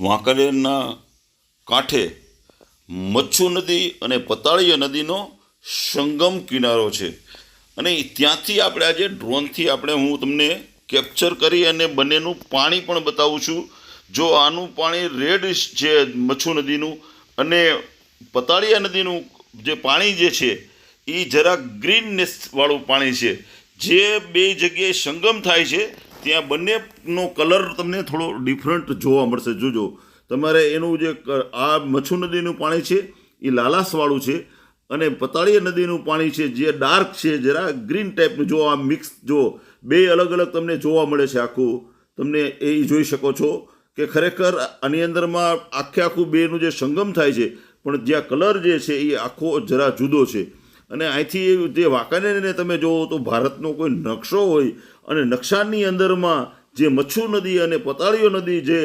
વાંકાનેરના કાંઠે મચ્છુ નદી અને પતાળીયા નદીનો સંગમ કિનારો છે. અને ત્યાંથી આપણે આજે ડ્રોનથી આપણે હું તમને કેપ્ચર કરી અને બંનેનું પાણી પણ બતાવું છું. જો આનું પાણી રેડ છે મચ્છુ નદીનું અને પતાળિયા નદીનું જે પાણી જે છે એ જરા ગ્રીનનેસવાળું પાણી છે. જે બે જગ્યાએ સંગમ થાય છે ત્યાં બંનેનો કલર તમને થોડો ડિફરન્ટ જોવા મળશે. જોજો, તમારે એનું જે આ મચ્છુ નદીનું પાણી છે, એ લાલાશવાળું છે અને પતાળીયા નદીનું પાણી છે, જે ડાર્ક છે, જરા ગ્રીન ટાઈપનું. જો આ મિક્સ, જો બે અલગ અલગ તમને જોવા મળે છે આખું, તમને એ જોઈ શકો છો કે ખરેખર આની અંદરમાં આખે આખું બેનું જે સંગમ થાય છે, પણ જ્યાં કલર જે છે એ આખો જરા જુદો છે. અને અહીંથી જે વાંકાનેરને તમે જોવો તો ભારતનો કોઈ નકશો હોય અને નકશાની અંદરમાં જે મચ્છુ નદી અને પતાળીઓ નદી જે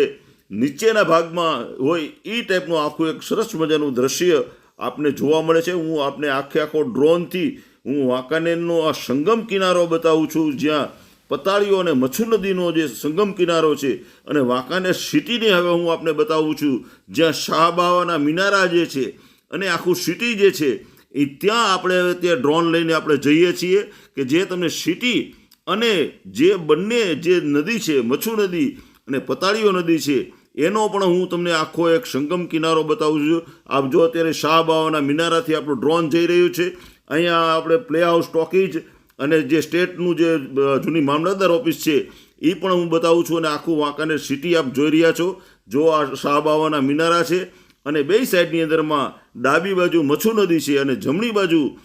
નીચેના ભાગમાં હોય એ ટાઈપનું આખું એક સરસ મજાનું દ્રશ્ય આપને જોવા મળે છે. હું આપને આખે આખો ડ્રોનથી હું વાંકાનેરનો આ સંગમ કિનારો બતાવું છું, જ્યાં પતાળીઓ અને મચ્છુ નદીનો જે સંગમ કિનારો છે અને વાંકાનેર સિટીને હવે હું આપને બતાવું છું, જ્યાં શાહબાવાના મિનારા જે છે અને આખું સિટી જે છે એ ત્યાં આપણે ત્યાં ડ્રોન લઈને આપણે જઈએ છીએ કે જે તમને સિટી અને જે બંને જે નદી છે, મચ્છુ નદી અને પતાળીઓ નદી છે, એનો પણ હું તમને આખો એક સંગમ કિનારો બતાવું છું. આપ જો અત્યારે શાહબાવાના મિનારાથી આપણું ડ્રોન જઈ રહ્યું છે, અહીંયા આપણે પ્લે હાઉસ ટોકીજ અને જે સ્ટેટનું જે જૂની મામલતદાર ઓફિસ છે, એ પણ હું બતાવું છું અને આખું વાંકાનેર સિટી આપ જોઈ રહ્યા છો. જો આ શાહબાવાના મિનારા છે અને બે સાઈડની અંદરમાં ડાબી બાજુ મચ્છુ નદી છે અને જમણી બાજુ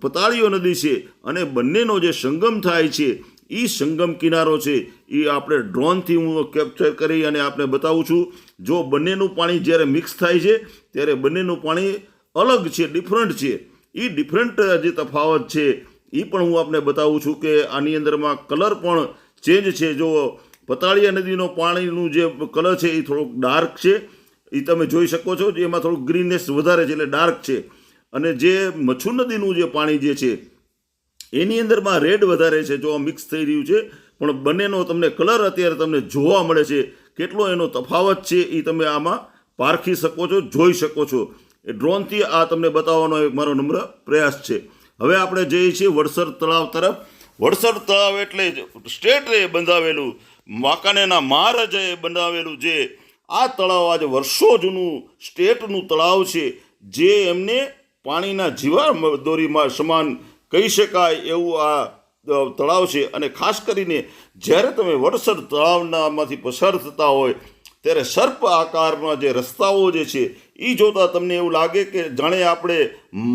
પતાળીઓ નદી છે અને બંનેનો જે સંગમ થાય છે એ સંગમ કિનારો છે એ આપણે ડ્રોનથી હું કેપ્ચર કરી અને આપણે બતાવું છું. જો બંનેનું પાણી જ્યારે મિક્સ થાય છે, ત્યારે બંનેનું પાણી અલગ છે, ડિફરન્ટ છે. એ ડિફરન્ટ જે તફાવત છે એ પણ હું આપને બતાવું છું કે આની અંદરમાં કલર પણ ચેન્જ છે. જો પતાળિયા નદીનો પાણીનું જે કલર છે એ થોડોક ડાર્ક છે. એ તમે જોઈ શકો છો એમાં થોડું ગ્રીનનેસ વધારે છે એટલે ડાર્ક છે. અને જે મચ્છુ નદીનું જે પાણી જે છે, એની અંદરમાં રેડ વધારે છે, જો મિક્સ થઈ રહ્યું છે. પણ બંનેનો તમને કલર અત્યારે તમને જોવા મળે છે, કેટલો એનો તફાવત છે એ તમે આમાં પારખી શકો છો, જોઈ શકો છો. એ ડ્રોનથી આ તમને બતાવવાનો એક મારો નમ્ર પ્રયાસ છે. હવે આપણે જઈએ છીએ વડસર તળાવ તરફ. વડસર તળાવ એટલે સ્ટેટે બંધાવેલું. વાંકાનેના મહારાજાએ બંધાવેલું જે આ તળાવ આજે વર્ષો જૂનું સ્ટેટનું તળાવ છે, જે એમને પાણીના જીવા દોરીમાં સમાન કહી શકાય એવું આ તળાવ છે. અને ખાસ કરીને જ્યારે તમે વડસર તળાવનામાંથી પસાર થતા હોય, ત્યારે સર્પ આકારના જે રસ્તાઓ જે છે એ જોતાં તમને એવું લાગે કે જાણે આપણે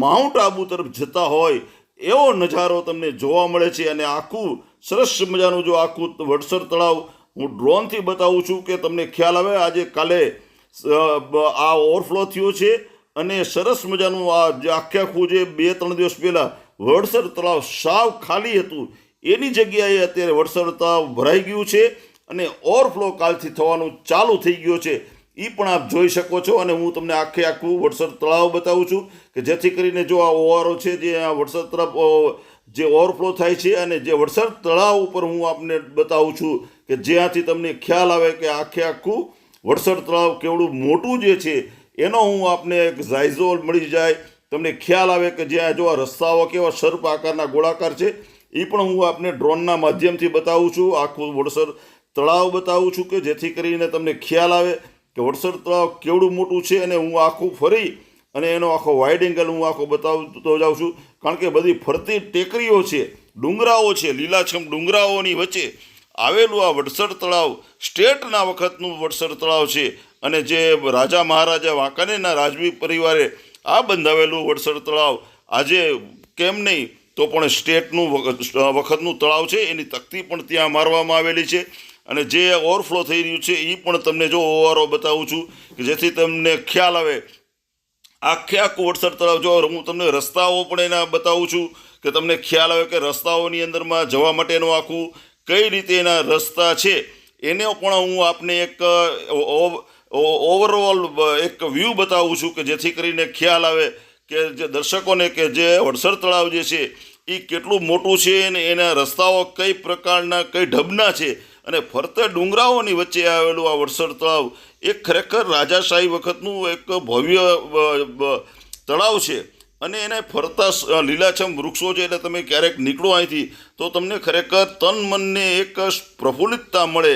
માઉન્ટ આબુ તરફ જતા હોય, એવો નજારો તમને જોવા મળે છે. અને આખું સરસ મજાનું જો આખું વડસર તળાવ હું ડ્રોનથી બતાવું છું કે તમને ખ્યાલ આવે આજે કાલે આ ઓવરફ્લો થયો છે અને સરસ મજાનું આ જે આખે આખું જે બે ત્રણ દિવસ પહેલાં વડસર તળાવ સાવ ખાલી હતું એની જગ્યાએ અત્યારે વડસર તળાવ ભરાઈ ગયું છે અને ઓવરફ્લો કાલથી થવાનું ચાલુ થઈ ગયો છે. એ પણ આપ જોઈ શકો છો અને હું તમને આખે આખું વડસર તળાવ બતાવું છું કે જેથી કરીને જો આ ઓવારો છે જે આ વડસર અ, જે ઓવરફ્લો થાય છે અને જે વડસર તળાવ ઉપર હું આપને બતાવું છું કે જ્યાંથી તમને ખ્યાલ આવે કે આખે આખું વડસર તળાવ કેવડું મોટું જે છે, એનો હું આપને એક ઝાયઝોલ મળી જાય. તમને ખ્યાલ આવે કે જ્યાં જો આ રસ્તાઓ કેવા સર્પ આકારના ગોળાકાર છે એ પણ હું આપને ડ્રોનના માધ્યમથી બતાવું છું. આખું વડસર તળાવ બતાવું છું કે જેથી કરીને તમને ખ્યાલ આવે કે વડસર તળાવ કેવડું મોટું છે અને હું આખું ફરી અને એનો આખો વાઇડ એંગલ હું આખો બતાવતો જાઉં છું. કારણ કે બધી ફરતી ટેકરીઓ છે, ડુંગરાઓ છે, લીલાછમ ડુંગરાઓની વચ્ચે આવેલું આ વડસર તળાવ, સ્ટેટના વખતનું વડસર તળાવ છે. અને જે રાજા મહારાજા વાંકાનેરના રાજવી પરિવારે આ બંધાવેલું વડસર તળાવ, આજે કેમ નહીં, તો પણ સ્ટેટનું વખતનું તળાવ છે, એની તકતી પણ ત્યાં મારવામાં આવેલી છે. અને જે ઓવરફ્લો થઈ રહ્યું છે એ પણ તમને જો ઓવારો બતાવું છું કે જેથી તમને ખ્યાલ આવે આખે આખું વડસર તળાવ જો હું તમને રસ્તાઓ પણ એના બતાવું છું કે તમને ખ્યાલ આવે કે રસ્તાઓની અંદરમાં જવા માટેનું આખું કઈ રીતે એના રસ્તા છે, એને પણ હું આપને એક ઓવરઓલ એક વ્યૂ બતાવું છું કે જેથી કરીને ખ્યાલ આવે કે જે દર્શકોને કે જે વડસર તળાવ જે છે એ કેટલું મોટું છે અને એના રસ્તાઓ કઈ પ્રકારના, કઈ ઢબના છે અને ફરતે ડુંગરાઓની વચ્ચે આવેલું આ વડસર તળાવ એ ખરેખર રાજાશાહી વખતનું એક ભવ્ય તળાવ છે. અને એને ફરતા લીલાછમ વૃક્ષો છે એટલે તમે ક્યારેક નીકળો અહીંથી તો તમને ખરેખર તન મનને એક પ્રફુલ્લિતતા મળે.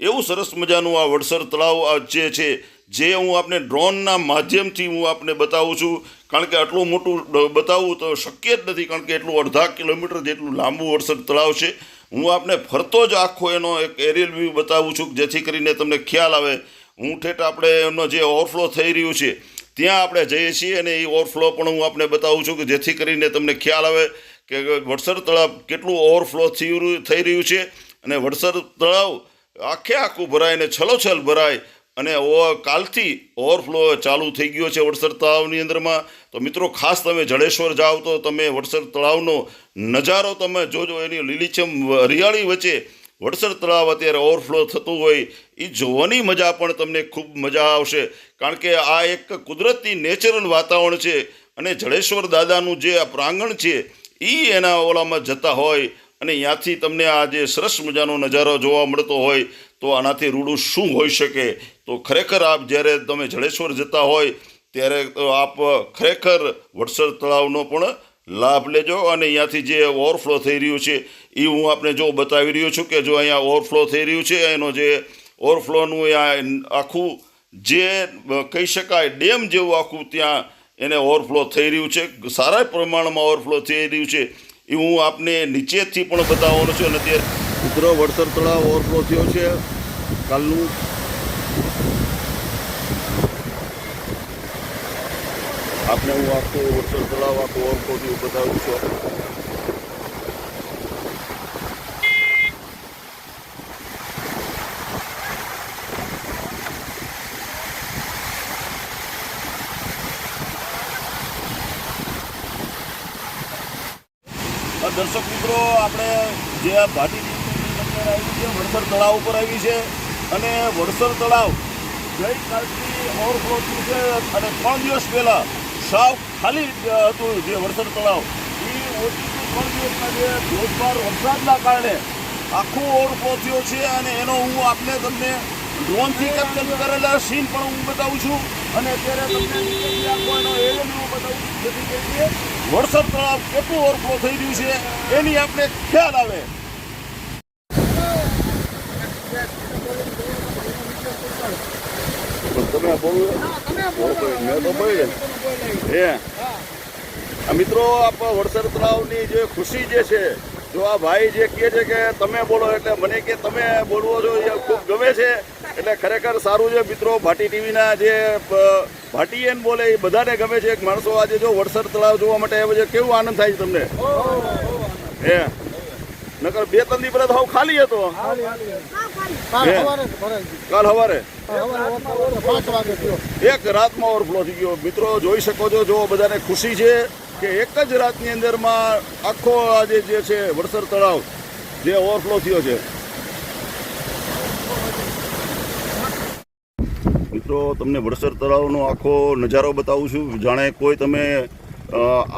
એવું સરસ મજાનું આ વડસર તળાવ જે છે, જે હું આપને ડ્રોનના માધ્યમથી હું આપને બતાવું છું. કારણ કે આટલું મોટું બતાવવું તો શક્ય જ નથી, કારણ કે એટલું અડધા કિલોમીટર જેટલું લાંબુ વરસાદ તળાવ છે. હું આપને ફરતો જ આખો એનો એક એરિયલ વ્યૂ બતાવું છું, જેથી કરીને તમને ખ્યાલ આવે. હું ઠેઠ આપણે એમનો જે ઓવરફ્લો થઈ રહ્યું છે, ત્યાં આપણે જઈએ છીએ અને એ ઓવરફ્લો પણ હું આપને બતાવું છું કે જેથી કરીને તમને ખ્યાલ આવે કે વડસર તળાવ કેટલું ઓવરફ્લો થઈ રહ્યું છે. અને વડસર તળાવ આખે આખું ભરાય અને છલોછલ ભરાય અને ઓ- કાલથી ઓવરફ્લો ચાલુ થઈ ગયો છે વડસર તળાવની અંદરમાં. તો મિત્રો, ખાસ તમે જડેશ્વર જાઓ તો તમે વડસર તળાવનો નજારો તમે જોજો. એની લીલીછમ હરિયાળી વચ્ચે વડસર તળાવ અત્યારે ઓવરફ્લો થતું હોય એ જોવાની મજા પણ તમને ખૂબ મજા આવશે. કારણ કે આ એક કુદરતી નેચરલ વાતાવરણ છે અને જડેશ્વર દાદાનું જે આ પ્રાંગણ છે એ એના ઓલામાં જતા હોય અને ત્યાંથી તમને આ જે સરસ મજાનો નજારો જોવા મળતો હોય, તો આનાથી રૂડું શું હોઈ શકે? તો ખરેખર આપ જ્યારે તમે જળેશ્વર જતા હોય, ત્યારે તો આપ ખરેખર વડસર તળાવનો પણ લાભ લેજો અને અહીંયાથી જે ઓવરફ્લો થઈ રહ્યું છે એ હું આપને જો બતાવી રહ્યો છું કે જો અહીંયા ઓવરફ્લો થઈ રહ્યું છે, એનો જે ઓવરફ્લોનું આખું જે કહી શકાય ડેમ જેવું આખું ત્યાં એને ઓવરફ્લો થઈ રહ્યું છે, સારા પ્રમાણમાં ઓવરફ્લો થઈ રહ્યું છે એ હું આપને નીચેથી પણ બતાવવાનો છું અને અત્યારે ઉપરો વડસર તળાવ ઓવરફ્લો થયો છે, કાલનું આપને હું આખો વરસાદ તળાવ આખો ઓવરફ્લો થયું બતાવું છું. દર્શક મિત્રો, આપણે જે આ ભાટી અંદર આવી છે વડસર તળાવ ઉપર આવી છે અને વડસર તળાવ ગઈકાલથી ઓવરફ્લો થયું છે અને ત્રણ દિવસ પહેલાં સાવ ખાલી હતું. જે વરસાદ તળાવ, એ ઓછીથી ત્રણ દિવસના જે ધોધમાર વરસાદના કારણે આખો ઓવરફ્લો થયો છે અને એનો હું આપને તમને ડ્રોનથી કેપ્ચર કરેલા સીન પણ હું બતાવું છું. અને અત્યારે તમને નીચેથી આખો એનો એરિયો હું બતાવું જેથી કરીને વરસાદ તળાવ કેટલું ઓવરફ્લો થઈ રહ્યું છે, એની આપણે ખ્યાલ આવે. તમે બોલો. મેં તો બોલી હે મિત્રો, આપ વડસર તળાવની જે ખુશી જે છે, જો આ ભાઈ જે કહે છે કે તમે બોલો, એટલે મને કે તમે બોલવો છો એ ખૂબ ગમે છે. એટલે ખરેખર સારું છે. મિત્રો, ભાટી ટીવીના જે ભાટી ભાટીએન બોલે, એ બધાને ગમે છે. એક માણસો આજે જો વડસર તળાવ જોવા માટે આવે છે, કેવું આનંદ થાય છે તમને? હે. નકર બે ત્રણ દી હાવ ખાલી હતો. કાલ હવારે એક રાત. એક રાતમાં ઓવરફ્લો થઈ ગયો. મિત્રો જોઈ શકો છો જો બધાને ખુશી છે કે એક જ રાતની અંદરમાં આખો આજે જે છે વડસર તળાવ જે ઓવરફ્લો થયો છે. મિત્રો તમને વડસર તળાવનો આખો નજારો બતાવું છું. જાણે કોઈ તમે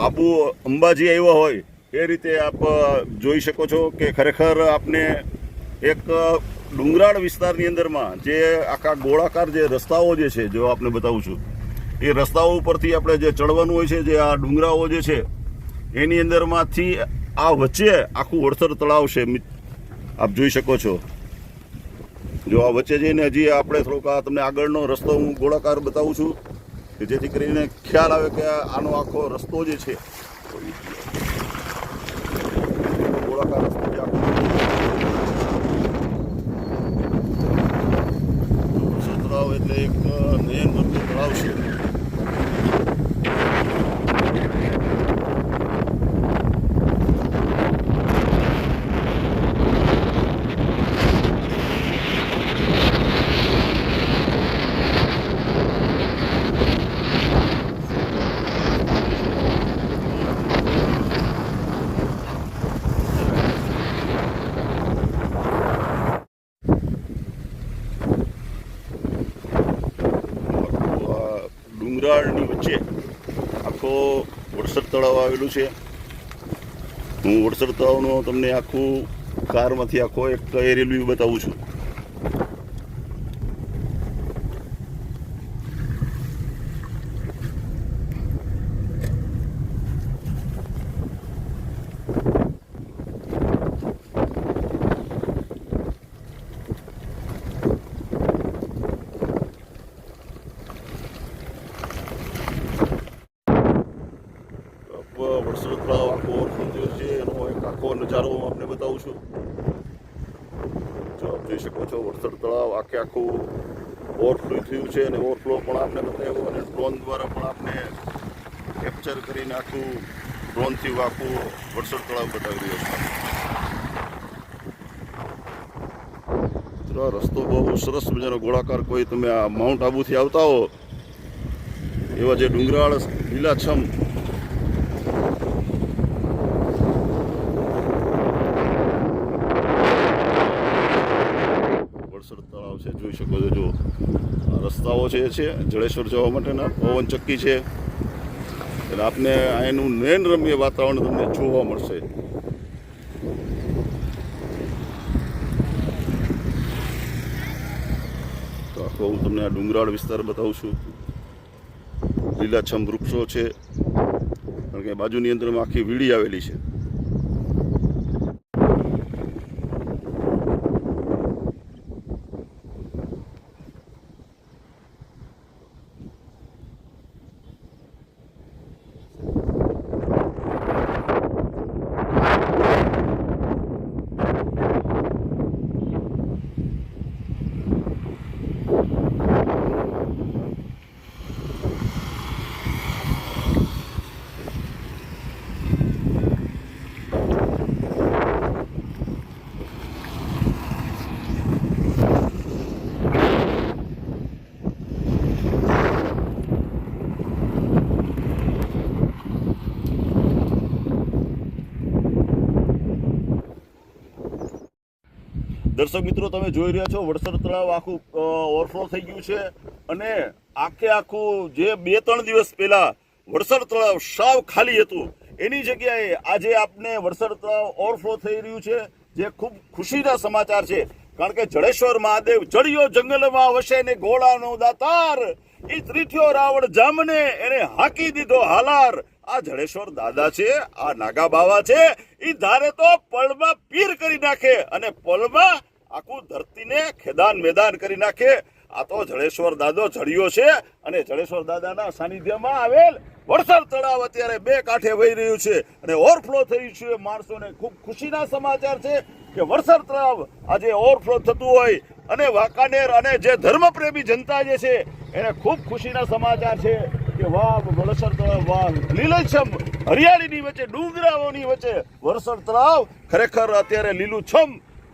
આબુ અંબાજી આવ્યા હોય એ રીતે આપ જોઈ શકો છો કે ખરેખર આપને એક ડુંગરાળ વિસ્તારની અંદરમાં જે આખા ગોળાકાર જે રસ્તાઓ જે છે, જો આપને બતાવું છું, એ રસ્તાઓ ઉપરથી આપણે જે ચડવાનું હોય છે, જે આ ડુંગરાઓ જે છે, એની અંદરમાંથી આ વચ્ચે આખું વડસર તળાવ છે આપ જોઈ શકો છો. જો આ વચ્ચે જઈને હજી આપણે થોડોક આ તમને આગળનો રસ્તો હું ગોળાકાર બતાવું છું, કે જેથી કરીને ખ્યાલ આવે કે આનો આખો રસ્તો જે છે ગોળાકાર રસ્તો જે આખો વડસર તળાવ એટલે એક નયન રમ્ય તળાવ છે આખું આ ડુંગરાળની વચ્ચે આખો આવેલું છે. હું વડસર તળાવનો તમને આખું કારમાંથી આખો એક એરિયલ બતાવું છું વરસાદ તળાવ આખો ઓવરફ્લો થયો છે એનો એક આખો નજારો હું આપને બતાવું છું જો આપ જોઈ શકો છો વરસાદ તળાવ, આખે આખું ઓવરફ્લો થયું છે અને ઓવરફ્લો પણ આપને બતાવ્યો અને ડ્રોન દ્વારા પણ આપણે કેપ્ચર કરીને આખું ડ્રોનથી આખું વડસર તળાવ બતાવી રહ્યો છે. રસ્તો બહુ સરસ મજાનો ગોળાકાર. કોઈ તમે આ માઉન્ટ આબુથી આવતા હો, એવા જે ડુંગરાળ લીલાછમ વડસર તળાવ છે જોઈ શકો છો જો આ રસ્તાઓ છે છે, જળેશ્વર જવા માટેના, પવન ચક્કી છે. એટલે આપને અહીંનું નયન રમ્ય વાતાવરણ તમને જોવા મળશે. તો આખો હું તમને આ ડુંગરાળ વિસ્તાર બતાવું છું. લીલાછમ વૃક્ષો છે. કારણ કે બાજુની અંદરમાં આખી વીડી આવેલી છે. દર્શક મિત્રો, તમે જોઈ રહ્યા છો વડસર તળાવ આખું ઓવરફ્લો થઈ ગયું છે. અને આખે આખું જે બે ત્રણ દિવસ પહેલા વડસર તળાવ સાવ ખાલી હતું, એની જગ્યાએ આજે આપને વડસર તળાવ ઓવરફ્લો થઈ રહ્યું છે, જે ખૂબ ખુશીના સમાચાર છે. કારણ કે જડેશ્વર મહાદેવ જડિયો જંગલમાં વસે ને ગોળાનો દાતાર. ઈ ત્રીઠ્યો રાવણ જામને એને હાકી દીધો હાલાર. આ જડેશ્વર દાદા છે, આ નાગા બાવા છે એ ધારે તો પળમાં પીર કરી નાખે અને પળમાં આખું ધરતીને ખેદાન મેદાન કરી નાખે. આ તો જડેશ્વર દાદો ચડ્યો છે અને જડેશ્વર દાદાના સાનિધ્યમાં આવેલ વડસર તળાવ અત્યારે બે કાંઠે વહી રહ્યું છે અને ઓવરફ્લો થયું છે. માણસોને ખૂબ ખુશીના સમાચાર છે કે વડસર તળાવ આજે ઓવરફ્લો થતું હોય અને વાંકાનેર અને જે ધર્મપ્રેમી જનતા જે છે, એને ખૂબ ખુશીના સમાચાર છે. કે વાહ વડસર તળાવ વાહ લીલછમ હરિયાળીની વચ્ચે, ડુંગરાઓની વચ્ચે વડસર તળાવ. ખરેખર અત્યારે લીલુંછમ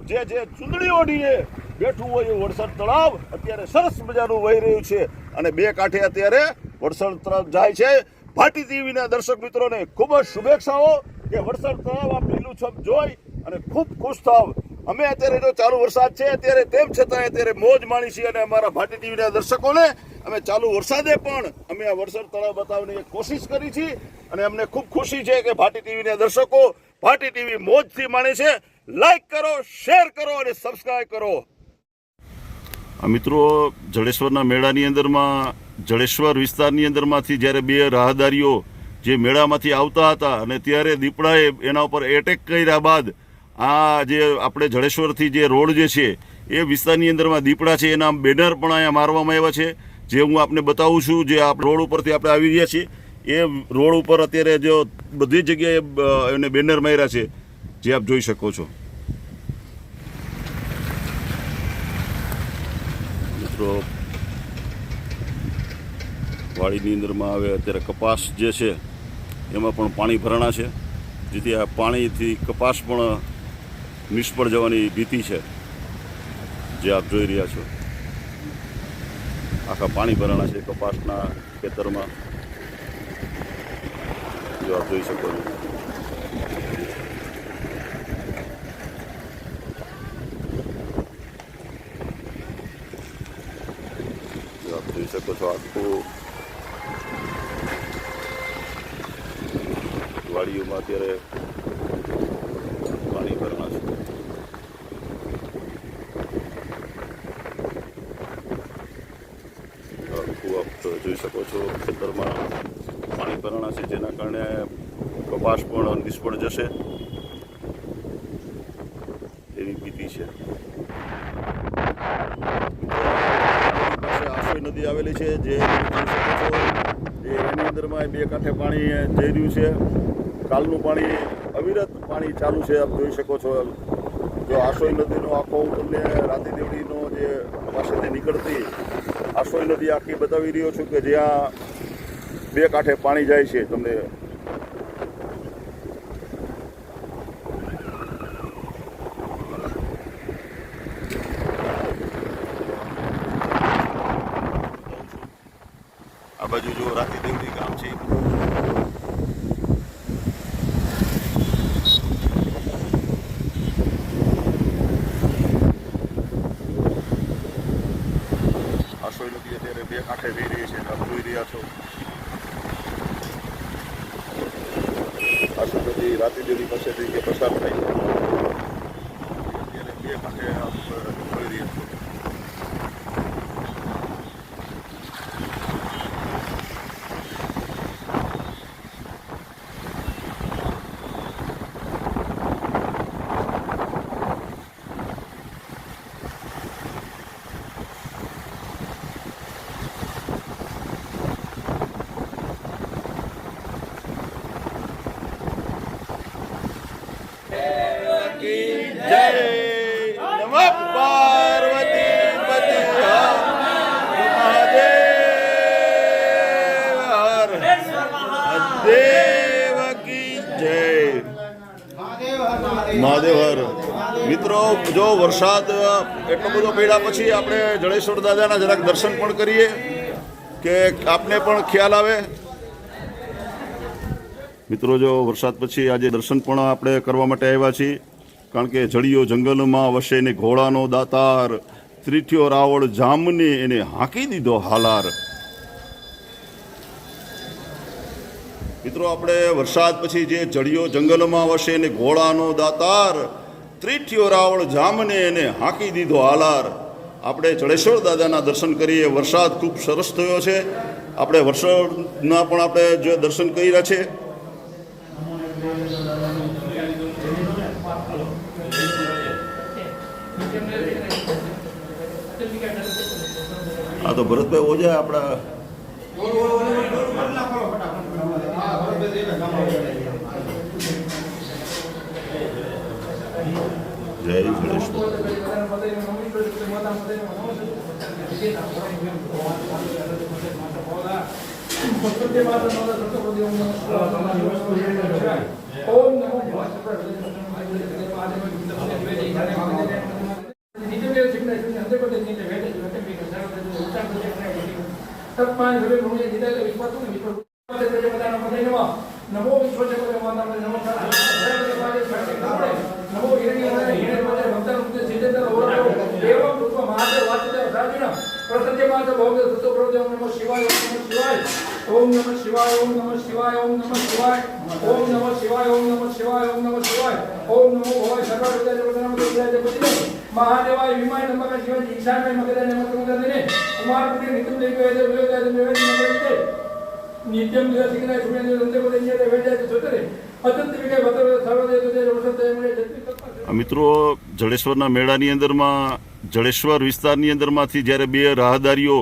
જે જે ચૂંદડીઓની બેઠું હોય એ વડસર તળાવ. અત્યારે સરસ મજાનું વહી રહ્યું છે. અને બે કાંઠે અત્યારે વડસર તળાવ જાય છે. ભાટી ટીવીના દર્શક મિત્રોને ખૂબ જ શુભેચ્છાઓ કે વડસર તળાવ આપ લીલુંછમ જોઈ અને ખૂબ ખુશ થાવ. અમે અત્યારે જો ચાલુ વરસાદ છે, અત્યારે તેમ છતાં અત્યારે મોજ માણી છીએ અને અમારા ભાટી ટીવીના દર્શકોને અમે ચાલુ વરસાદે પણ અમે આ વરસાદ તળાવ બતાવવાની કોશિશ કરી છે અને અમને ખૂબ ખુશી છે કે ભાટી ટીવીના દર્શકો ભાટી ટીવી મોજથી માણે છે. લાઈક કરો શેર કરો અને સબસ્ક્રાઈબ કરો. આ મિત્રો, જડેશ્વરના મેળાની અંદરમાં, જડેશ્વર વિસ્તારની અંદરમાંથી જ્યારે બે રાહદારીઓ જે મેળામાંથી આવતા હતા અને ત્યારે દીપડાએ એના ઉપર એટેક કર્યા બાદ આ જે આપણે જડેશ્વરથી જે રોડ જે છે, એ વિસ્તારની અંદરમાં દીપડા છે, એના બેનર પણ અહીંયા મારવામાં આવ્યા છે. જે હું આપને બતાવું છું, જે આ રોડ ઉપરથી આપણે આવી રહ્યા છીએ, એ રોડ ઉપર અત્યારે જો બધી જગ્યાએ એને બેનર માર્યા છે, જે આપ જોઈ શકો છો. મિત્રો, વાડીની અંદરમાં આવે અત્યારે કપાસ જે છે, એમાં પણ પાણી ભરાણા છે. જેથી આ પાણીથી કપાસ પણ નિષ્ફળ જવાની ભીતિ છે જે આપ જોઈ રહ્યા છો. આખા પાણી ભરાણા છે કપાસના ખેતરમાં. જો આપ જોઈ શકો છો. આપ જોઈ શકો છો આખું વાડીઓમાં અત્યારે પાણી ભરણા છે છો ખેતરમાં પાણી ભરાણા છે, જેના કારણે કપાસ પણ નિષ્ફળ જશે. એવી ભીતિ છે. આશોય નદી આવેલી છો, જે એની અંદરમાં બે કાંઠે પાણી જઈ રહ્યું છે. કાલનું પાણી, અવિરત પાણી ચાલુ છે, આપ જોઈ શકો છો. જો આશોય નદીનો આખો તમને રાતી દેવડીનો જે પાસેથી નીકળતી આશોય નદી આખી બતાવી રહ્યો છું કે જ્યાં બે કાંઠે પાણી જાય છે. તમને આ બાજુ જો રાતી દેવડી ગામ છે આશોય નદી અત્યારે બે કાંઠે વહી રહી છે આપ જોઈ રહ્યા છો. આસોઈ નદી રાતી દેવી પાસેથી જે પસાર થાય. છે અત્યારે બે કાંઠે આપ જોઈ રહ્યા છો. મહાદેવ મિત્રો, જો વરસાદ એટલો બધો પડ્યા પછી આપણે જળેશ્વર દાદાના જરાક દર્શન પણ કરીએ કે આપને પણ ખ્યાલ આવે. મિત્રો, જો વરસાદ પછી આજે દર્શન પણ આપણે કરવા માટે આવ્યા છીએ, કારણ કે જળીયો જંગલમાં વસે ને ઘોડાનો દાતાર ત્રીઠ્યો રાવળ જામને એને હાંકી દીધો હાલાર. મિત્રો, આપણે વરસાદ પછી જે જડિયો જંગલમાં વસે ને ઘોડાનો દાતાર, ત્રીઠ્યો રાવળ જામને એને હાંકી દીધો હાલાર. આપણે જડેશ્વર દાદાના દર્શન કરીએ. વરસાદ ખૂબ સરસ થયો છે. આપણે વરસાદના પણ આપણે જે દર્શન કર્યા છે. હા તો ભરતભાઈ ઓજા આપણા. જય ગણેશ નમો વિશ્વજગત માતા નમો નમો હિરણ્ય હિરણ્ય ભક્તન મુક્તિ સિદ્ધેન્દ્ર ઓરણો એવં રૂપ મહાદેવ વાચિત સાજણ પ્રસત્ય માત ભોગ સુતો પ્રભુ નમો શિવાય ઓમ નમઃ શિવાય ઓમ નમઃ શિવાય ઓમ નમઃ શિવાય ઓમ નમઃ શિવાય ઓમ નમઃ શિવાય ઓમ નમઃ શિવાય ઓમ નમો ભવાય સર્વ વિદ્યા જગત નમઃ વિદ્યા જગત મહાદેવાય વિમાય નમઃ શિવાય ઈશાન મગદા નમઃ કુંદને કુમાર પુત્રી નિત્ય દેવ દેવ દેવ દેવ દેવ નિત્યમ દિવસિકના સુમેન્દ્ર નંદે પદન્ય વેદ્યા સુતરે મિત્રો જડેશ્વરના મેળાની અંદરમાં જડેશ્વર વિસ્તારની અંદરમાંથી જ્યારે બે રાહદારીઓ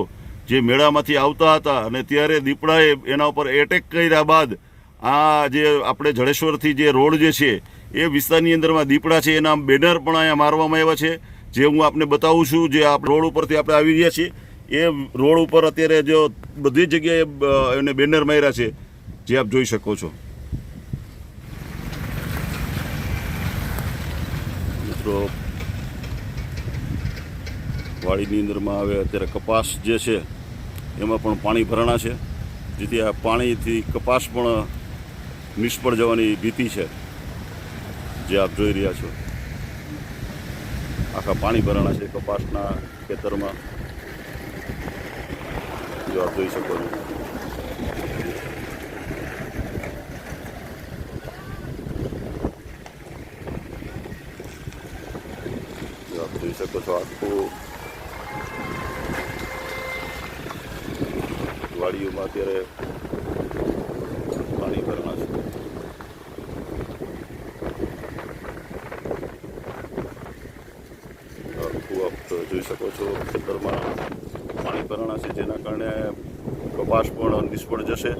જે મેળામાંથી આવતા હતા અને ત્યારે દીપડાએ એના ઉપર એટેક કર્યા બાદ આ જે આપણે જડેશ્વરથી જે રોડ જે છે, એ વિસ્તારની અંદરમાં દીપડા છે, એના બેનર પણ અહીંયા મારવામાં આવ્યા છે. જે હું આપને બતાવું છું, જે આપણે રોડ ઉપરથી આપણે આવી રહ્યા છીએ, એ રોડ ઉપર અત્યારે જો બધી જગ્યાએ એને બેનર માર્યા છે, જે આપ જોઈ શકો છો. મિત્રો, વાડીની અંદરમાં આવે અત્યારે કપાસ જે છે, એમાં પણ પાણી ભરાણા છે. જેથી આ પાણીથી કપાસ પણ નિષ્ફળ જવાની ભીતિ છે જે આપ જોઈ રહ્યા છો. આખા પાણી ભરાણા છે કપાસના ખેતરમાં. જો આપ જોઈ શકો છો. જો જોઈ શકો છો આખું વાડીઓમાં અત્યારે પાણી ભરણા છે. આખું આપ જોઈ શકો છો, ખેતરમાં પાણી ભરણા છે, જેના કારણે કપાસ પણ નિષ્ફળ જશે.